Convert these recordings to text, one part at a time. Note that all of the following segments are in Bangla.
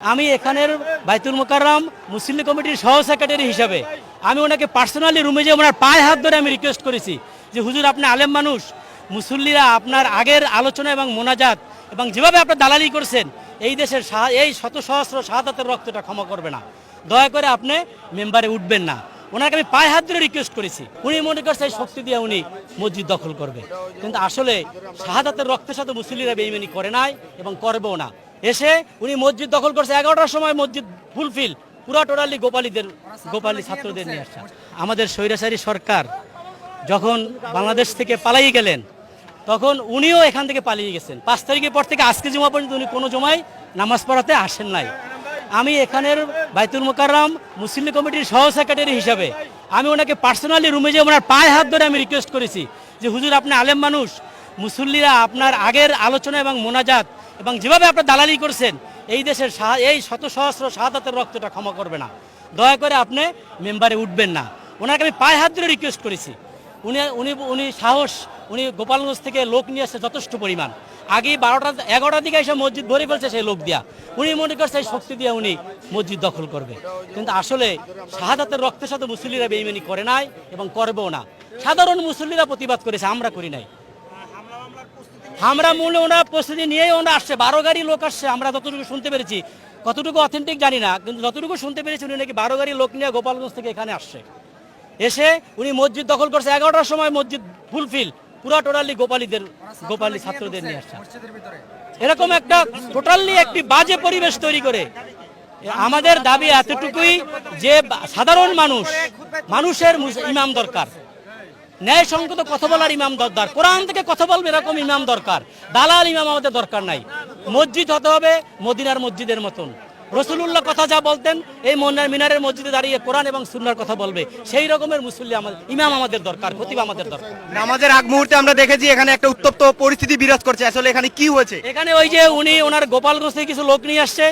আমি এখানের বাইতুল মোকাররম মুসলিম কমিটির সহ সেক্রেটারি হিসাবে। আমি ওনাকে পার্সোনালি রুমে যে ওনার পায়ে হাত ধরে আমি রিকোয়েস্ট করেছি যে, হুজুর, আপনি আলেম মানুষ। মুসল্লিরা আপনার আগের আলোচনা এবং মোনাজাত এবং যেভাবে আপনার দালালি করছেন, এই দেশের এই শত সহস্র শাহাদাতের রক্তটা ক্ষমা করবে না। দয়া করে আপনি মেম্বারে উঠবেন না। ওনাকে আমি পায়ে হাত ধরে রিকোয়েস্ট করেছি। উনি মনে করছে এই শক্তি দিয়ে উনি মসজিদ দখল করবে। কিন্তু আসলে শাহাদাতের রক্তের সাথে মুসল্লিরা বেইমানি করে নাই এবং করবেও না। এসে উনি মসজিদ দখল করছে। এগারোটার সময় মসজিদ ফুলফিল। পুরা টোটালি গোপালীদের গোপালী ছাত্রদের নিয়ে আসছে। আমাদের স্বৈরাচারী সরকার যখন বাংলাদেশ থেকে পালাই গেলেন, তখন উনিও এখান থেকে পালিয়ে গেছেন। পাঁচ তারিখের পর থেকে আজকে জমা পর্যন্ত উনি কোনো জমায় নামাজ পড়াতে আসেন নাই। আমি এখানের বাইতুল মোকাররম মুসলিম কমিটির সহ সেক্রেটারি হিসাবে আমি ওনাকে পার্সোনালি রুমে যে ওনার পায়ে হাত ধরে আমি রিকোয়েস্ট করেছি যে, হুজুর, আপনি আলেম মানুষ। মুসল্লিরা আপনার আগের আলোচনা এবং মোনাজাত এবং যেভাবে আপনার দালালি করছেন, এই দেশের এই শত সহস্র শাহাদাতের রক্তটা ক্ষমা করবে না। দয়া করে আপনি মেম্বারে উঠবেন না। ওনাকে আমি পায়ে হাত ধরে রিকোয়েস্ট করেছি। উনি উনি উনি সাহস, উনি গোপালগঞ্জ থেকে লোক নিয়ে আসছে যথেষ্ট পরিমাণ। আগে বারোটা এগারোটার দিকে এসে মসজিদ ভরে ফেলছে সেই লোক দিয়া। উনি মনে করছে এই শক্তি দিয়ে উনি মসজিদ দখল করবে। কিন্তু আসলে শাহাদাতের রক্তের সাথে মুসল্লিরা বেইমানি করে নাই এবং করবেও না। সাধারণ মুসল্লিরা প্রতিবাদ করেছে, আমরা করি নাই। আমরা মূলে ওনার প্রস্তুতি নিয়েই ওনারা আসছে। বারো গাড়ি লোক আসছে, আমরা যতটুকু শুনতে পেরেছি। কতটুকু অথেন্টিক জানি না, কিন্তু যতটুকু শুনতে পেরেছি উনি নাকি বারো গাড়ি লোক নিয়ে গোপালগঞ্জ থেকে এখানে আসছে। এসে উনি মসজিদ দখল করছে, এগারোটার সময় মসজিদ ফুলফিল পুরা টোটালি গোপালীদের গোপালী ছাত্রদের নিয়ে আসছে। এরকম একটা টোটালি একটি বাজে পরিবেশ তৈরি করে। আমাদের দাবি এতটুকুই যে সাধারণ মানুষ, মানুষের ইমাম দরকার। ন্যায় সংগত কথা বলার ইমাম দরকার। কোরআন থেকে কথা বলবে এরকম ইমাম দরকার। দালাল ইমাম আমাদের দরকার নাই। মসজিদ হতে হবে মদিনার মসজিদের মতন। রসুলুল্লাহ কথা যা বলতেন এই মন্নার মিনারের মসজিদে দাঁড়িয়ে কোরআন এবং সুন্নার কথা বলবে। সেই রকমের মুসল্লি আমাদের ইমাম আমাদের দরকার খতিব আমাদের দরকার। নামাজের আগ মুহূর্তে আমরা দেখেছি এখানে একটা উত্তপ্ত পরিস্থিতি বিরাজ করছে। আসলে এখানে কি হয়েছে? এখানে ওই যে উনি ওনার গোপালগঞ্জ থেকে কিছু লোক নিয়ে আসছে।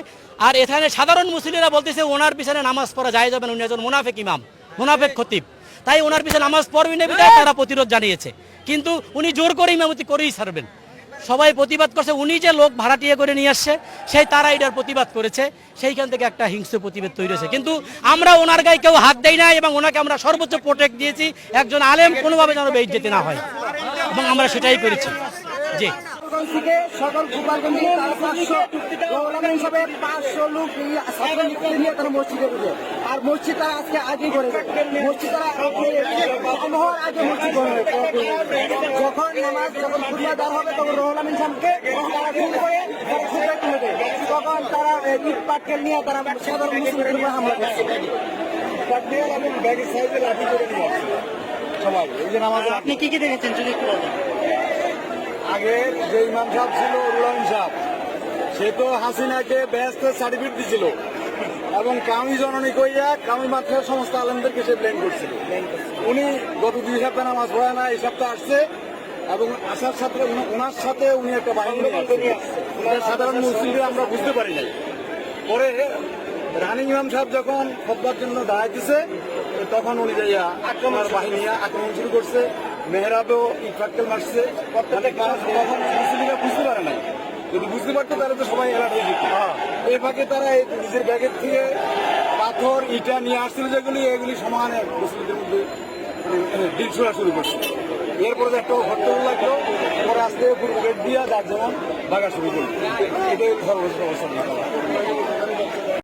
আর এখানে সাধারণ মুসলিরা বলতেছে ওনার পিছনে নামাজ পড়া যায় যাবে না। উনি একজন মুনাফেক ইমাম মুনাফেক খতিব। তাই ওনার পিছনে নামাজ পড়বি না বিধায় তারা প্রতিরোধ জানিয়েছে। কিন্তু উনি জোর করে ইমামতি করেই ছাড়বেন। সবাই প্রতিবাদ করছে উনি যে লোক ভাড়াটিয়ে করে নিয়ে আসছে সেই তারা এটার প্রতিবাদ করেছে সেইখান থেকে একটা হিংস্র প্রতিবাদ তৈরি হয়েছে। কিন্তু আমরা ওনার গায়ে কেউ হাত দেই না এবং ওনাকে আমরা সর্বোচ্চ প্রোটেক্ট দিয়েছি একজন আলেম কোনোভাবে যেন বেইজ্জতি না হয়। এবং আমরা সেটাই করেছি। জি। থেকে সকল গোপালগঞ্জে তারা পাঁচশো হিসাবে পাঁচশো লোক এই ছাত্র লীগকে নিয়ে তারা মসজিদে বুঝে আর মসজিদ তারা আজকে আগে করে মসজিদ তারা সমহর আগে মসজিদ করে যখন নামাজ যখন খুদবা দেওয়া হবে তখন রোহল আমিন সাহেবকে তারা ফোন করে তারা খুদবা তুলে দেয়। তখন তারা ইট পাটকেল নিয়ে তারা সাধারণ মুসলিমদের উপর হামলা করছে। এবং ব্যাগের সাইজে লাঠি করে নিয়ে আসছে। সবাই এই যে নামাজ আপনি কি কি দেখেছেন? যদি একটু বলেন। আগের যে ইমাম সাহেব ছিল রুলান সাহেব সে তো হাসিনাকে ব্যস্ত সার্টিফিকেট দিছিল। এবং কামি জননী কইয়া কামি মাত্রার সমস্ত আলমদেরকে সে ব্লেম করছিল। উনি গত দুই সপ্তাহ নামাজ পড়ে না এই সপ্তাহ আসছে এবং আসার সাথে ওনার সাথে উনি একটা বাহিনী। সাধারণ মুসলিমদের আমরা বুঝতে পারি নাই। পরে রানী ইমাম সাহেব যখন খবর জন্য দাঁড়ায় দিছে, তখন উনি যাইয়া আক্রমণ বাহিনী আক্রমণ শুরু করছে, মেহরাবেও ইটফাক্কেল মারছে। তখন মুসলিমরা বুঝতে পারে নাই। যদি বুঝতে পারতো তাহলে তো সবাই এলার্ট হয়ে যেত। এই ফাঁকে তারা এই নিজের ব্যাগের থেকে পাথর ইটা নিয়ে আসছিল যেগুলি এগুলি সমানে মুসলিমদের মধ্যে ডিল ছোড়া শুরু করছে। এরপরে একটা হট্টগোল লাগল পরে আসতে পুরো গেট দিয়া যার যেমন বাগা শুরু করল। এটাই সর্বশেষ অবস্থা